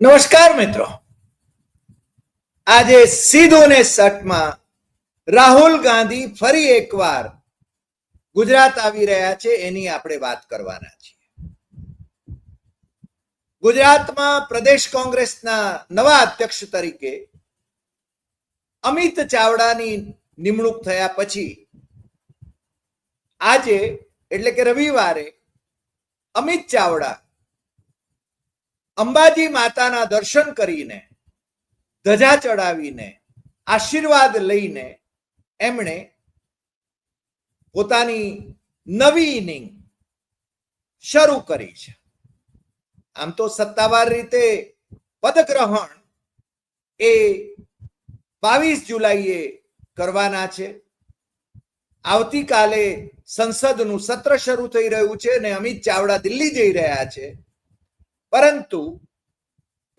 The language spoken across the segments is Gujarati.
નમસ્કાર મિત્રો. આજે સીધું ને સટમાં રાહુલ ગાંધી ફરી એકવાર ગુજરાત આવી રહ્યા છે એની આપણે વાત કરવાના છીએ. ગુજરાતમાં પ્રદેશ કોંગ્રેસના નવા અધ્યક્ષ તરીકે અમિત ચાવડાની નિમણૂક થયા પછી આજે એટલે કે રવિવારે અમિત ચાવડા અંબાજી માતાના દર્શન કરીને, ધજા ચડાવીને, આશીર્વાદ લઈને એમણે પોતાની નવી ઇનિંગ શરૂ કરી છે. આમ તો સત્તાવાર રીતે પદગ્રહણ એ બાવીસ જુલાઈએ કરવાના છે. આવતીકાલે સંસદનું સત્ર શરૂ થઈ રહ્યું છે અને અમિત ચાવડા દિલ્હી જઈ રહ્યા છે. પરંતુ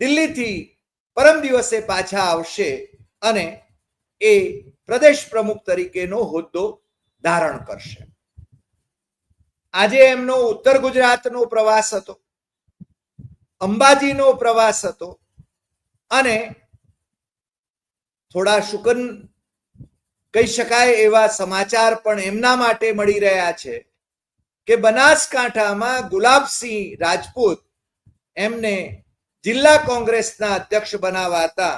દિલ્હીથી પરમ દિવસે પાછા આવશે અને એ પ્રદેશ પ્રમુખ તરીકેનો હોદ્દો ધારણ કરશે. આજે એમનો ઉત્તર ગુજરાતનો પ્રવાસ હતો, અંબાજીનો પ્રવાસ હતો અને થોડા શુકન કહી શકાય એવા સમાચાર પણ એમના માટે મળી રહ્યા છે કે બનાસકાંઠામાં ગુલાબસિંહ રાજપૂત એમને જિલ્લા કોંગ્રેસના અધ્યક્ષ બનાવાતા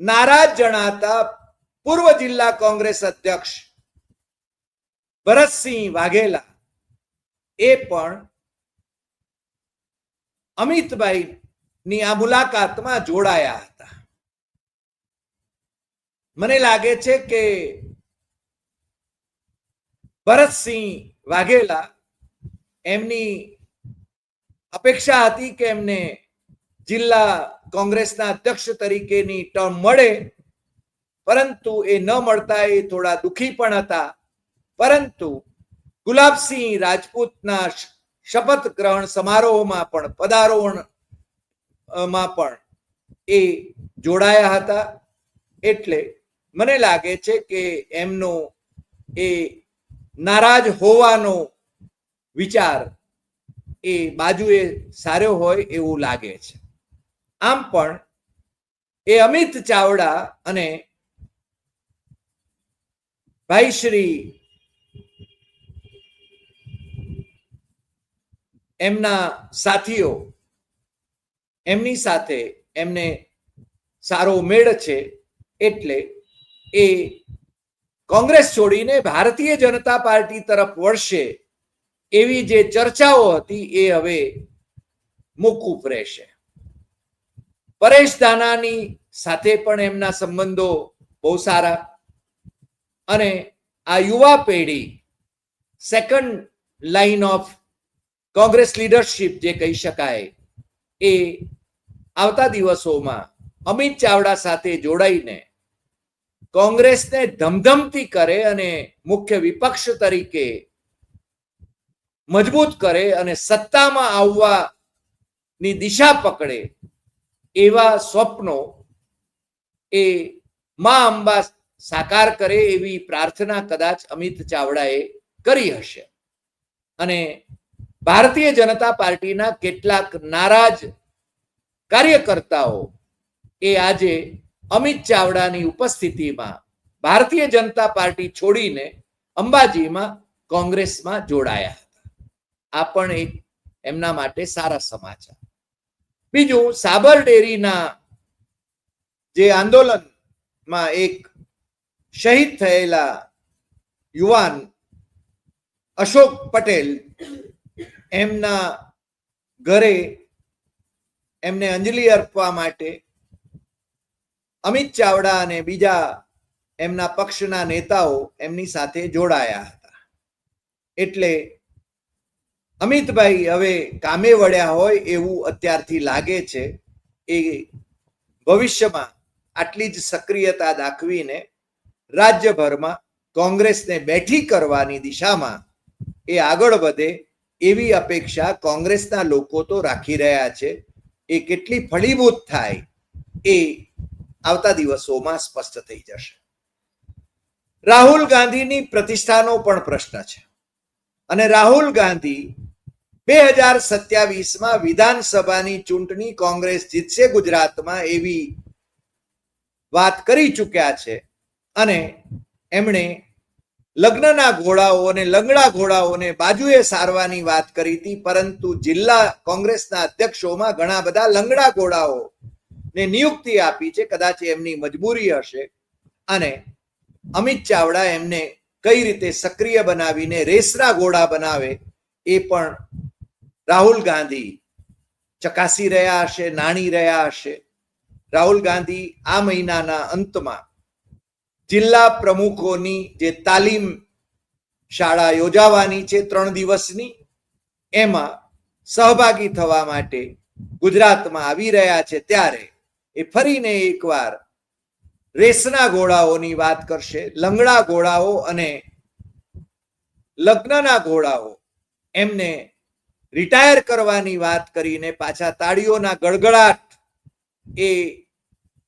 નારાજ જણાતા પૂર્વ જિલ્લા કોંગ્રેસ અધ્યક્ષ ભરતસિંહ વાઘેલા એ પણ અમિતભાઈ ની આ મુલાકાતમાં જોડાયા હતા. મને લાગે છે કે ભરતસિંહ વાઘેલા એમની અપેક્ષા હતી કે એમને જિલ્લા કોંગ્રેસના અધ્યક્ષ તરીકેની ટર્મ મળે. પરંતુ એ ન મળતા એ થોડા દુખી પણ હતા. પરંતુ ગુલાબસિંહ રાજપૂતના શપથ ગ્રહણ સમારોહમાં પણ, પદારોહણમાં પણ એ જોડાયા હતા. એટલે મને લાગે છે કે એમનો એ નારાજ હોવાનો વિચાર એ બાજુએ સારો હોય એવું લાગે છે. આમ પણ એ અમિત ચાવડા અને ભાઈ શ્રી એમના સાથીઓ એમની સાથે એમને સારો મેળ છે એટલે એ કોંગ્રેસ છોડીને ભારતીય જનતા પાર્ટી તરફ વળશે એવી જે ચર્ચાઓ હતી એ હવે મોકૂફ રહેશે. પરેશ દાનાની સાથે પણ એમના સંબંધો બહુ સારા અને આ યુવા પેઢી second line of Congress leadership જે કહી શકાય એ આવતા દિવસોમાં અમિત ચાવડા સાથે જોડાઈને કોંગ્રેસને ધમધમતી કરે અને મુખ્ય વિપક્ષ તરીકે મજબૂત કરે અને સત્તામાં આવવાની દિશા પકડે એવા સ્વપ્નો એ મા અંબા સાકાર કરે એવી પ્રાર્થના કદાચ અમિત ચાવડાએ કરી હશે. અને ભારતીય જનતા પાર્ટીના કેટલાક નારાજ કાર્યકર્તાઓ એ આજે અમિત ચાવડાની ઉપસ્થિતિમાં ભારતીય જનતા પાર્ટી છોડીને અંબાજીમાં કોંગ્રેસમાં જોડાયા. આ પણ એક એમના માટે સારા સમાચાર. બીજું, સાબર ડેરીના જે આંદોલનમાં એક શહીદ થયેલા યુવાન અશોક પટેલ, એમના ઘરે એમને અંજલિ અર્પવા માટે અમિત ચાવડા અને બીજા એમના પક્ષના નેતાઓ એમની સાથે જોડાયા હતા. એટલે અમિતભાઈ હવે કામે વળ્યા હોય એવું અત્યારથી લાગે છે. એ ભવિષ્યમાં આટલી જ સક્રિયતા દાખવીને રાજ્યભરમાં કોંગ્રેસને બેઠી કરવાની દિશામાં એ આગળ વધે એવી અપેક્ષા કોંગ્રેસના લોકો તો રાખી રહ્યા છે. એ કેટલી ફળીભૂત થાય એ આવતા દિવસોમાં સ્પષ્ટ થઈ જશે. રાહુલ ગાંધીની પ્રતિષ્ઠાનો પણ પ્રશ્ન છે. અને રાહુલ ગાંધી બે હજાર સત્યાવીસમાં વિધાનસભાની ચૂંટણી કોંગ્રેસ જીતશે ગુજરાતમાં એવી વાત કરી ચૂક્યા છે. અને એમણે લગ્નના ઘોડાઓ અને લંગડા ઘોડાઓને બાજુએ સારવાની વાત કરી હતી, પરંતુ જિલ્લા કોંગ્રેસના અધ્યક્ષોમાં ઘણા બધા લંગડા ઘોડાઓ ને નિયુક્તિ આપી છે. કદાચ એમની મજબૂરી હશે. અને અમિત ચાવડા એમને કઈ રીતે સક્રિય બનાવીને રેસના ઘોડા બનાવે એ પણ રાહુલ ગાંધી ચકાસી રહ્યા હશે, નાણી રહ્યા હશે. રાહુલ ગાંધી આ મહિનાના અંતમાં જિલ્લા પ્રમુખોની જે તાલીમ શાળા યોજાવાની છે ત્રણ દિવસની, એમાં સહભાગી થવા માટે ગુજરાતમાં આવી રહ્યા છે. ત્યારે એ ફરીને એકવાર રેસના ઘોડાઓની વાત કરશે. લંગડા ઘોડાઓ અને લગ્નના ઘોડાઓ એમને રિટાયર કરવાની વાત કરીને પાછા તાળીઓના ગડગડાટ એ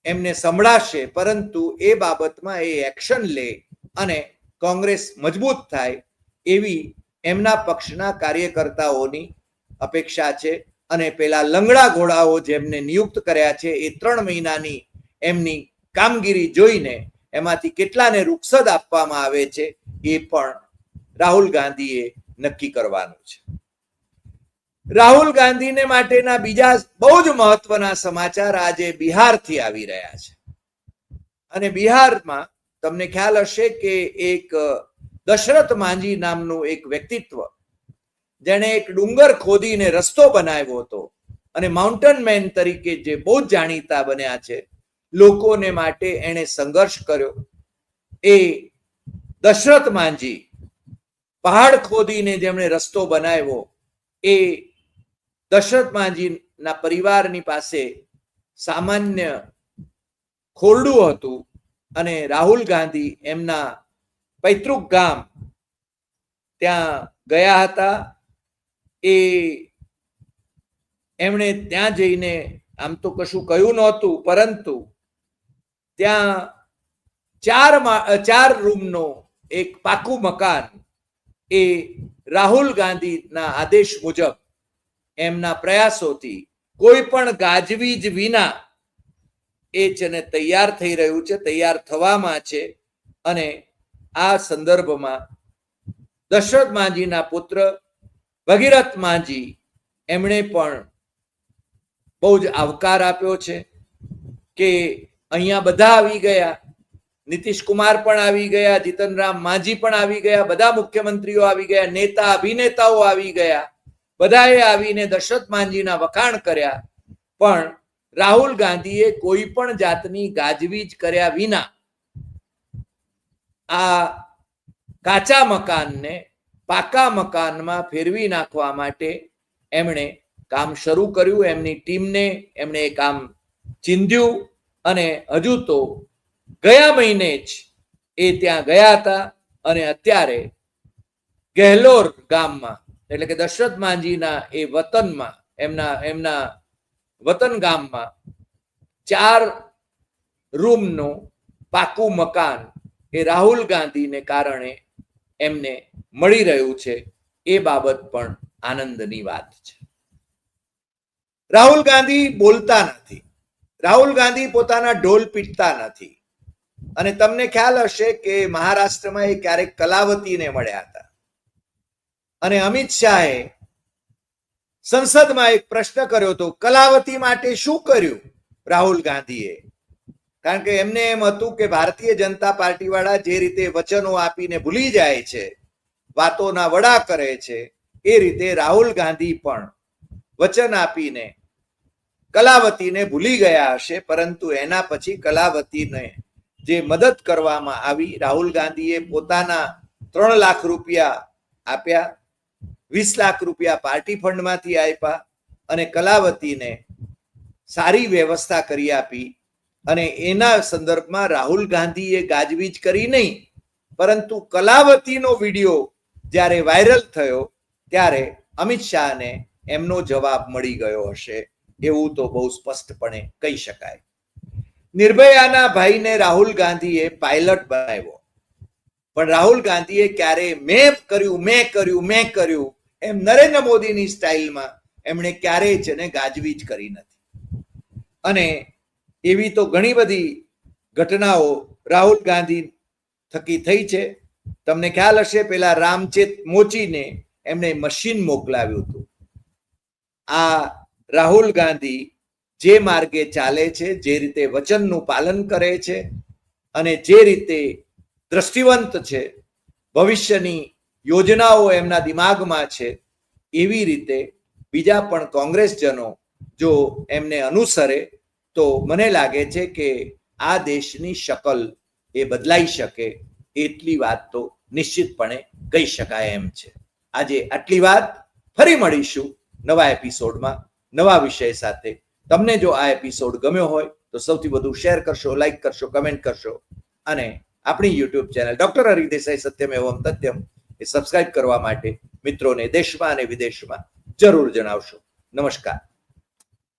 એમને સંભળાશે, પરંતુ એ બાબતમાં એ એક્શન લે અને કોંગ્રેસ મજબૂત થાય એવી એમના પક્ષના કાર્યકર્તાઓની અપેક્ષા છે. અને પેલા લંગડા ઘોડાઓ જેમને નિયુક્ત કર્યા છે એ ત્રણ મહિનાની એમની કામગીરી જોઈને એમાંથી કેટલાને રૂક્ષદ આપવામાં આવે છે એ પણ રાહુલ ગાંધીએ નક્કી કરવાનું છે. રાહુલ ગાંધીને માટેના બીજા બહુ જ મહત્વના સમાચાર આજે બિહારથી આવી રહ્યા છે. અને બિહારમાં તમને ખ્યાલ હશે કે એક દશરથ માંજી નામનું એક વ્યક્તિત્વ, જેણે એક ડુંગર ખોદીને રસ્તો બનાવ્યો હતો અને માઉન્ટેન મેન તરીકે જે બહુ જ જાણીતા બન્યા છે, લોકોને માટે એણે સંઘર્ષ કર્યો. એ દશરથ માંજી પહાડ ખોદીને જેમણે રસ્તો બનાવ્યો, એ દશરથ માંઝીના પરિવારની પાસે સામાન્ય ખોરડું હતું અને રાહુલ ગાંધી એમના પૈતૃક ગામ ત્યાં ગયા હતા. એ એમણે ત્યાં જઈને આમ તો કશું કહ્યું નહોતું, પરંતુ ત્યાં ચાર ચાર રૂમનો એક પાકું મકાન એ રાહુલ ગાંધીના આદેશ મુજબ એમના પ્રયાસોથી કોઈ પણ ગાજવીજ વિના એ જેને તૈયાર થઈ રહ્યું છે, તૈયાર થવામાં છે. અને આ સંદર્ભમાં દશરથ માંજીના પુત્ર ભગીરથ માંજી એમણે પણ બહુ જ આવકાર આપ્યો છે કે અહીંયા બધા આવી ગયા, નીતિશ કુમાર પણ આવી ગયા, જીતનરામ માંઝી પણ આવી ગયા, બધા મુખ્યમંત્રીઓ આવી ગયા, નેતા, અભિનેતાઓ આવી ગયા. બધાએ આવીને દશરથ માંઝીના વખાણ કર્યા. પણ રાહુલ ગાંધીએ કોઈ પણ જાતની ગાજવીજ કર્યા વિના આ કાચા મકાનને પાકા મકાનમાં ફેરવી નાખવા માટે એમણે કામ શરૂ કર્યું. એમની ટીમને એમણે એ કામ ચીંધ્યું અને હજુ તો ગયા મહિને જ એ ત્યાં ગયા હતા અને અત્યારે ગેહલોર ગામમાં એટલે કે દશરથ માંજીના એ વતનમાં, એમના એમના વતન ગામમાં ચાર રૂમનું પાકું મકાન એ રાહુલ ગાંધીને કારણે એમને મળી રહ્યું છે. એ બાબત પણ આનંદની વાત છે. રાહુલ ગાંધી બોલતા નથી. રાહુલ ગાંધી પોતાના ઢોલ પીટતા નથી. અને તમને ખ્યાલ હશે કે મહારાષ્ટ્રમાં એ ક્યારેક કલાવતીને મળ્યા હતા. અને અમિત શાહે સંસદમાં એક પ્રશ્ન કર્યો હતો, કલાવતી માટે શું કર્યું? રાહુલ ગાંધીએ. કારણ કે એમને એમ હતું કે ભારતીય જનતા પાર્ટી વાળા જે રીતે વચનો આપીને ભૂલી જાય છે, વાતોના વડા કરે છે, એ રીતે રાહુલ ગાંધી પણ વચન આપીને કલાવતીને ભૂલી ગયા હશે, પરંતુ એના પછી કલાવતીને જે મદદ કરવામાં આવી, રાહુલ ગાંધીએ પોતાના ત્રણ લાખ રૂપિયા આપ્યા. વીસ લાખ રૂપિયા પાર્ટી ફંડમાંથી આપ્યા અને કલાવતીને સારી વ્યવસ્થા કરી આપી અને એના સંદર્ભમાં રાહુલ ગાંધીએ ગાજવીજ કરી નહીં, પરંતુ કલાવતીનો વીડિયો જ્યારે વાયરલ થયો ત્યારે અમિત શાહને એમનો જવાબ મળી ગયો હશે, એવું તો બહુ સ્પષ્ટપણે કહી શકાય. નિર્ભયાના ભાઈને રાહુલ ગાંધીએ પાયલટ બનાવ્યો. પણ રાહુલ ગાંધીએ ક્યારે મેં કર્યું મેં કર્યું મેં કર્યું એમ નરેન્દ્ર મોદીની સ્ટાઇલમાં એમણે ક્યારેય છે ને ગાજવીજ કરી નથી. અને એવી તો ઘણી બધી ઘટનાઓ રાહુલ ગાંધી થકી થઈ છે. તમને ખ્યાલ હશે, પેલા રામચેત મોચીને એમણે મશીન મોકલાવ્યું હતું. આ રાહુલ ગાંધી જે માર્ગે ચાલે છે, જે રીતે વચનનું પાલન કરે છે અને જે રીતે દ્રષ્ટિવંત છે, ભવિષ્યની યોજનાઓ એમના દિમાગમાં છે, એવી રીતે બીજા પણ કોંગ્રેસજનો જો એમને અનુસરે, તો મને લાગે છે કે આ દેશની શકલ એ બદલાઈ શકે, એટલી વાત તો નિશ્ચિતપણે કહી શકાય એમ છે. આજે આટલી વાત, ફરી મળીશું નવા એપિસોડમાં, નવા વિષય સાથે. તમને જો આ એપિસોડ ગમ્યો હોય, તો સૌથી વધુ શેર કરશો, લાઈક કરશો, કમેન્ટ કરશો. અને આપણી યુટ્યુબ ચેનલ ડોક્ટર હરિદેસાઈ સત્યમ એવમ તથ્યમ એ સબસ્ક્રાઇબ કરવા માટે મિત્રોને દેશમાં અને વિદેશમાં જરૂર જણાવશો. નમસ્કાર.